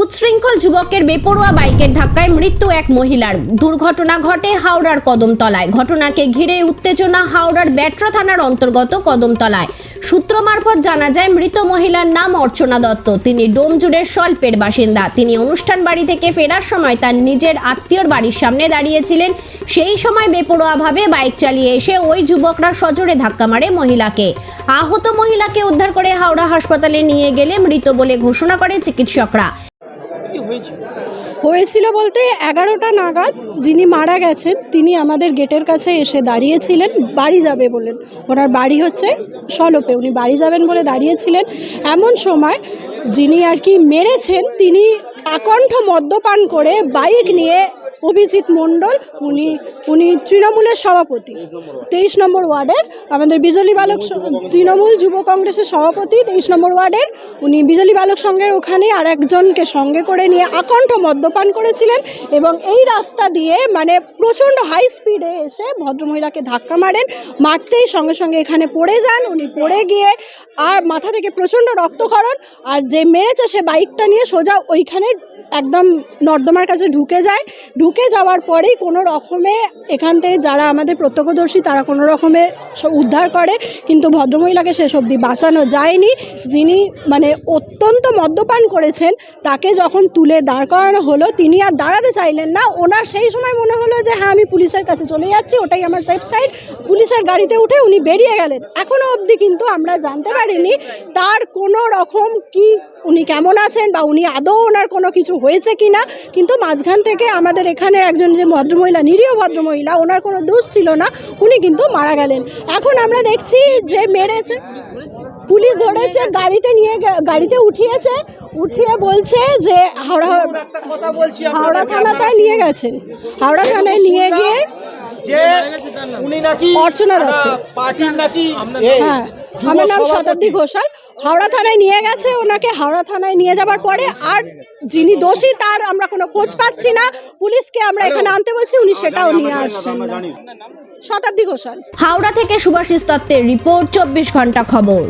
উচ্ছৃঙ্খল যুবকের বেপরোয়া বাইকের ধাক্কায় মৃত্যু এক মহিলার। দুর্ঘটনা ঘটে হাওড়ার কদমতলায়। ঘটনাকে ঘিরে উত্তেজনা হাওড়ার ব্যাট্রা থানার অন্তর্গত কদমতলায়। সূত্র মারফত জানা যায়, মৃত মহিলার নাম অর্চনা দত্ত। তিনি ডোমজুড়ের স্বল্পের বাসিন্দা। তিনি অনুষ্ঠান বাড়ি থেকে ফেরার সময় তার নিজের আত্মীয়র বাড়ির সামনে দাঁড়িয়েছিলেন। সেই সময় বেপরোয়াভাবে বাইক চালিয়ে এসে ওই যুবকরা সজোরে ধাক্কা মারে মহিলাকে। আহত মহিলাকে উদ্ধার করে হাওড়া হাসপাতালে নিয়ে গেলে মৃত বলে ঘোষণা করে চিকিৎসকরা। হয়েছিল? হয়েছিল বলতে এগারোটা নাগাদ যিনি মারা গেছেন, তিনি আমাদের গেটের কাছে এসে দাঁড়িয়েছিলেন, বাড়ি যাবে বলেন ওনার বাড়ি হচ্ছে সলপে, উনি বাড়ি যাবেন বলে দাঁড়িয়েছিলেন। এমন সময় যিনি আর কি মেরেছেন, তিনি আকণ্ঠ মদ্যপান করে বাইক নিয়ে অভিজিৎ মণ্ডল, উনি উনি তৃণমূলের সভাপতি। তেইশ নম্বর ওয়ার্ডের আমাদের বিজলি বালক তৃণমূল যুব কংগ্রেসের সভাপতি, তেইশ নম্বর ওয়ার্ডের। উনি বিজলি বালক সংঘের ওখানে আর একজনকে সঙ্গে করে নিয়ে আকণ্ঠ মদ্যপান করেছিলেন এবং এই রাস্তা দিয়ে মানে প্রচণ্ড হাই স্পিডে এসে ভদ্রমহিলাকে ধাক্কা মারেন, মারতেই সঙ্গে সঙ্গে এখানে পড়ে যান। উনি পড়ে গিয়ে আর মাথা থেকে প্রচণ্ড রক্তক্ষরণ আর যে মেরেছে সে বাইকটা নিয়ে সোজা ওইখানে একদম নর্দমার কাছে ঢুকে যায়। ঢুকে যাওয়ার পরেই কোনো রকমে এখান থেকে যারা আমাদের প্রত্যক্ষদর্শী, তারা কোনো রকমে উদ্ধার করে। কিন্তু ভদ্রমহিলাকে শেষ অবধি বাঁচানো যায়নি। যিনি মানে অত্যন্ত মদ্যপান করেছেন, তাকে যখন তুলে দাঁড় করানো হলো, তিনি আর দাঁড়াতে চাইলেন না। ওনার সেই সময় মনে হলো যে হ্যাঁ আমি পুলিশের কাছে চলে যাচ্ছি, ওটাই আমার সেফ সাইড পুলিশের গাড়িতে উঠে উনি বেরিয়ে গেলেন। এখনও অবধি কিন্তু আমরা জানতে পারিনি, তার কোনো রকম কি উনি কেমন আছেন বা উনি আদৌ ওনার কোনো কিছু হয়েছে কি না? কিন্তু মাঝখান থেকে আমাদের এখানে একজন যে ভদ্রমহিলা নিরীহ ভদ্রমহিলা ওনার কোনো দোষ ছিল না উনি কিন্তু মারা গেলেন। এখন আমরা দেখছি যে মেরেছে পুলিশ ধরেছে গাড়িতে নিয়ে গাড়িতে উঠিয়েছে উঠিয়ে বলছে যে হাওড়া হাওড়া থানাতে নিয়ে গেছেন। হাওড়া থানায় নিয়ে গিয়ে যে উনি নাকি অর্চনা দত্ত। পার্টির নাকি হ্যাঁ। আমার নাম শতাব্দী ঘোষাল। হাওড়া থানায় নিয়ে গেছে ওনাকে। হাওড়া থানায় নিয়ে যাবার পরে আর যিনি দোষী তার আমরা কোনো খোঁজ পাচ্ছি না। পুলিশকে আমরা এখানে আনতে বলছি উনি সেটাও নিয়ে আসছেন না শতাব্দী ঘোষাল। হাওড়া থেকে সুভাষিস দত্তের রিপোর্ট চব্বিশ ঘণ্টা খবর।